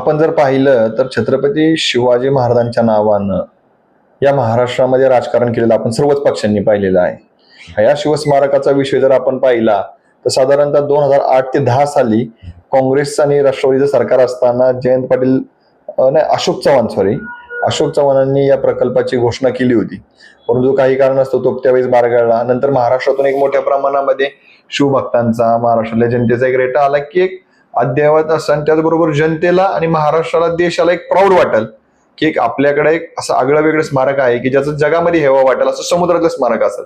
आपण जर पाहिलं तर छत्रपती शिवाजी महाराजांच्या नावानं या महाराष्ट्रामध्ये राजकारण केलेलं आपण सर्वच पक्षांनी पाहिलेलं आहे. या शिवस्मारकाचा विषय जर आपण पाहिला तर साधारणतः दोन हजार आठ ते दहा साली काँग्रेस आणि राष्ट्रवादीचं सरकार असताना जयंत पाटील नाही अशोक चव्हाण सॉरी अशोक चव्हाणांनी या प्रकल्पाची घोषणा केली होती. परंतु काही कारण असतो तो त्यावेळेस बारगळला. नंतर महाराष्ट्रातून एक मोठ्या प्रमाणामध्ये शिवभक्तांचा महाराष्ट्रातल्या जनतेचा एक रेटा आला की एक अद्ययावत असं त्याचबरोबर जनतेला आणि महाराष्ट्राला देशाला एक प्राऊड वाटेल की एक आपल्याकडे एक असं आगळं वेगळं स्मारक आहे की ज्याचं जगामध्ये हेवा वाटेल असं समुद्रातलं स्मारक असेल.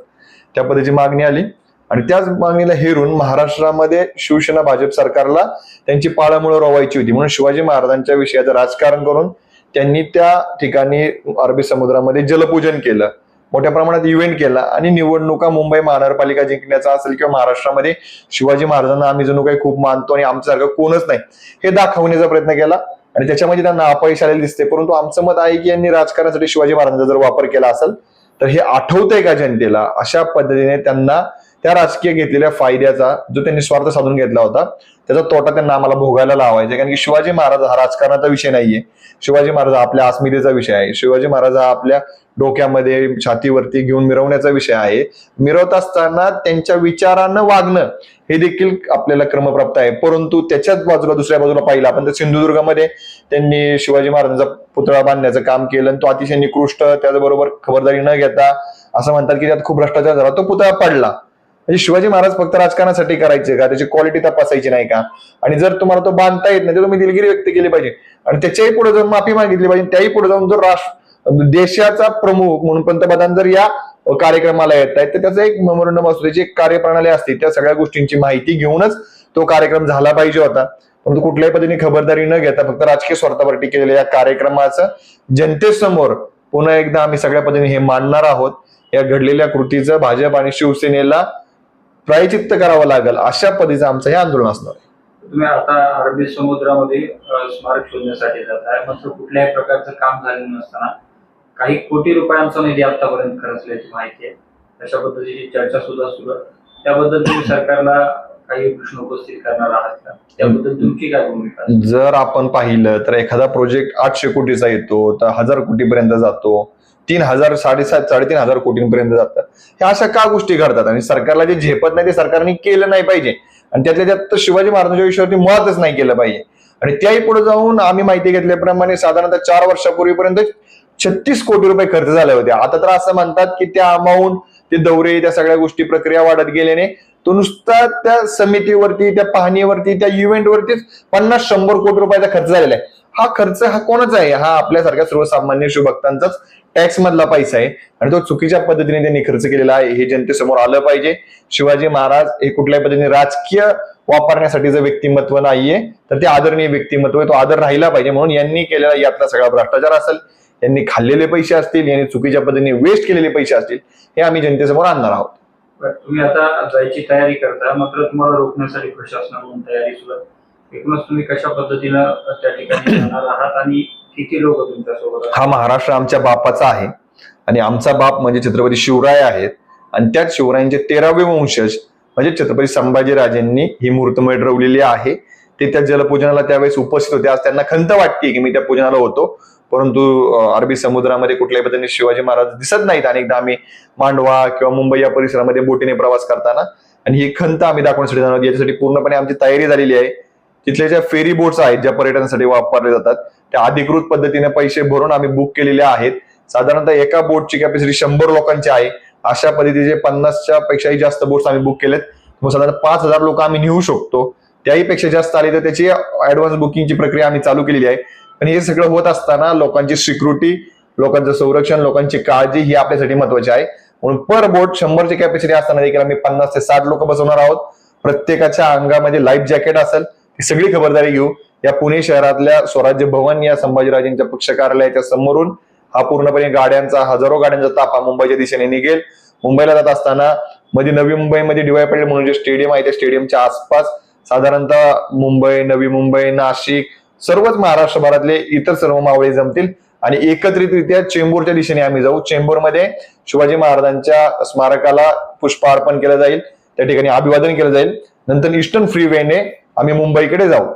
त्या पद्धतीची मागणी आली. आणि त्याच मागणीला हेरून महाराष्ट्रामध्ये शिवसेना भाजप सरकारला त्यांची पाळमुळं रोवायची होती. म्हणून शिवाजी महाराजांच्या विषयाचं राजकारण करून त्यांनी त्या ठिकाणी अरबी समुद्रामध्ये जलपूजन केलं. मोठ्या प्रमाणात इव्हेंट केला आणि निवडणुका मुंबई महानगरपालिका जिंकण्याचा असेल किंवा महाराष्ट्रामध्ये शिवाजी महाराजांना आम्ही जणू काही खूप मानतो आणि आमच्यासारखं कोणच नाही हे दाखवण्याचा प्रयत्न केला. आणि त्याच्यामध्ये त्यांना अपयश आलेले दिसते परंतु आमचं मत आहे की यांनी राजकारणासाठी शिवाजी महाराजांचा जर वापर केला असेल तर हे आठवतंय का जनतेला? अशा पद्धतीने त्यांना त्या राजकीय घेतलेल्या फायद्याचा जो त्यांनी स्वार्थ साधून घेतला होता त्याचा तोटा त्यांना आम्हाला भोगायला लावायचा कारण की शिवाजी महाराज हा राजकारणाचा विषय नाहीये. शिवाजी महाराज हा आपल्या अस्मितेचा विषय आहे. शिवाजी महाराज हा आपल्या डोक्यामध्ये छातीवरती घेऊन मिरवण्याचा विषय आहे. मिरवत असताना त्यांच्या विचारानं वागणं हे देखील आपल्याला क्रमप्राप्त आहे. परंतु त्याच्याच बाजूला दुसऱ्या बाजूला पाहिलं आपण तर सिंधुदुर्गामध्ये त्यांनी शिवाजी महाराजांचा पुतळा बांधण्याचं काम केलं आणि तो अतिशय निकृष्ट त्याचबरोबर खबरदारी न घेता असं म्हणतात की त्यात खूप भ्रष्टाचार झाला. तो पुतळा पडला. म्हणजे शिवाजी महाराज फक्त राजकारणासाठी करायचे का? त्याची क्वालिटी तपासायची नाही का? आणि जर तुम्हाला तो बांधता येत नाही तर तुम्ही दिलगिरी व्यक्त केली पाहिजे. आणि त्याच्याही पुढे जाऊन माफी मागितली पाहिजे. त्याही पुढे जाऊन जर राष्ट्र देशाचा प्रमुख म्हणून पंतप्रधान जर या कार्यक्रमाला येत आहेत तर त्याचं एक मेमोरंडम असतो त्याची एक कार्यप्रणाली असते त्या सगळ्या गोष्टींची माहिती घेऊनच तो कार्यक्रम झाला पाहिजे होता. परंतु कुठल्याही पद्धतीने खबरदारी न घेता फक्त राजकीय स्वार्थावरती केलेल्या या कार्यक्रमाचं जनतेसमोर पुन्हा एकदा आम्ही सगळ्या पद्धतीने हे मांडणार आहोत. या घडलेल्या कृतीचं भाजप आणि शिवसेनेला प्रायचित्त करावं लागेल अशा पद्धतीचं आमचं हे आंदोलन असणार आहे. तुम्ही आता अरबी समुद्रामध्ये स्मारक शोधण्यासाठी जात आहे मात्र कुठल्याही प्रकारचं काम झालेलं नसताना काही कोटी रुपयांचा निधी आतापर्यंत खर्चल्याची माहिती आहे. अशा पद्धतीची चर्चा सुद्धा सुरू आहे. त्याबद्दल तुम्ही सरकारला काही प्रश्न उपस्थित करणार आहात का? त्याबद्दल तुमची काय भूमिका? जर आपण पाहिलं तर एखादा प्रोजेक्ट आठशे कोटीचा येतो तर हजार कोटीपर्यंत जातो. तीन हजार साडेसात साडेतीन हजार कोटींपर्यंत जातात ह्या अशा का गोष्टी घडतात? आणि सरकारला जे झेपत नाही ते सरकारने केलं नाही पाहिजे. आणि त्यातल्या त्यात शिवाजी महाराजांच्या विषयावरती मुळातच नाही केलं पाहिजे. आणि त्याही पुढे जाऊन आम्ही माहिती घेतल्याप्रमाणे साधारणतः चार वर्षापूर्वीपर्यंत छत्तीस कोटी रुपये खर्च झाले होते. आता तर असं म्हणतात की त्या अमाऊंट ते दौरे त्या सगळ्या गोष्टी प्रक्रिया वाढत गेल्याने तो नुसता त्या समितीवरती त्या पाहणीवरती त्या इव्हेंटवरतीच पन्नास शंभर कोटी रुपयाचा खर्च झालेला आहे. हा खर्च हा कोणाचा आहे? हा आपल्यासारख्या सर्वसामान्य शिवभक्तांचाच टॅक्स मधला पैसा आहे. आणि तो चुकीच्या पद्धतीने त्यांनी खर्च केलेला आहे. हे जनतेसमोर आलं पाहिजे. शिवाजी महाराज हे कुठल्याही पद्धतीने राजकीय वापरण्यासाठीचं व्यक्तिमत्व नाहीये तर ते आदरणीय व्यक्तिमत्व आहे. तो आदर राहिला पाहिजे. म्हणून यांनी केलेला यातला सगळा भ्रष्टाचार असेल यांनी खाल्लेले पैसे असतील यांनी चुकीच्या पद्धतीने वेस्ट केलेले पैसे असतील हे आम्ही जनतेसमोर आणणार आहोत. तुम्ही आता जायची तयारी करता मात्र तुम्हाला रोखण्यासाठी प्रशासनाकडून तयारी सुद्धा एकूणच तुम्ही कशा पद्धतीनं त्या ठिकाणी जाणार आहात आणि किती लोक तुमच्यासोबत हा महाराष्ट्र आमच्या बापाचा आहे. आणि आमचा बाप म्हणजे छत्रपती शिवराय आहेत. आणि त्याच शिवरायांचे तेरावे वंशज म्हणजे छत्रपती संभाजीराजेंनी ही मूर्त मिळवलेली आहे. ते त्या जलपूजनाला त्यावेळेस उपस्थित होते. आज त्यांना खंत वाटते की मी त्या पूजनाला होतो. परंतु अरबी समुद्रामध्ये कुठल्याही पद्धतीने शिवाजी महाराज दिसत नाहीत. अनेकदा आम्ही मांडवा किंवा मुंबई या परिसरामध्ये बोटीने प्रवास करताना आणि ही खंत आम्ही दाखवण्यासाठी जाणार याच्यासाठी पूर्णपणे आमची तयारी झालेली आहे. तिथल्या ज्या फेरी बोट्स आहेत ज्या पर्यटनासाठी वापरले जातात त्या अधिकृत पद्धतीने पैसे भरून आम्ही बुक केलेल्या आहेत. साधारणतः एका बोटची कॅपॅसिटी शंभर लोकांची आहे. अशा पद्धतीचे पन्नासच्या पेक्षाही जास्त बोट्स आम्ही बुक केलेत. मग साधारण पाच हजार लोक आम्ही नेऊ शकतो. त्याही पेक्षा जास्त आली तर त्याची ऍडव्हान्स बुकिंगची प्रक्रिया आम्ही चालू केलेली आहे. पण हे सगळं होत असताना लोकांची सिक्युरिटी लोकांचं संरक्षण लोकांची काळजी ही आपल्यासाठी महत्वाची आहे. म्हणून पर बोट शंभरची कॅपॅसिटी असताना देखील आम्ही पन्नास ते साठ लोक बसवणार आहोत. प्रत्येकाच्या अंगामध्ये लाईफ जॅकेट असेल ही सगळी खबरदारी घेऊ. या पुणे शहरातल्या स्वराज्य भवन या संभाजीराजेंच्या पक्ष कार्यालयाच्या समोरून हा पूर्णपणे गाड्यांचा हजारो गाड्यांचा ताफा मुंबईच्या दिशेने निघेल. मुंबईला जात असताना मध्ये नवी मुंबईमध्ये डीवाय पाटील म्हणून जे स्टेडियम आहे त्या स्टेडियमच्या आसपास साधारणतः मुंबई नवी मुंबई नाशिक सर्वच महाराष्ट्रभरातले इतर सर्व मावळे जमतील. आणि एकत्रितरित्या चेंबूरच्या दिशेने आम्ही जाऊ. चेंबूरमध्ये शिवाजी महाराजांच्या स्मारकाला पुष्प अर्पण केलं जाईल. त्या ठिकाणी अभिवादन केलं जाईल. नंतर ईस्टर्न फ्री वेने आम्ही मुंबईकडे जाऊ.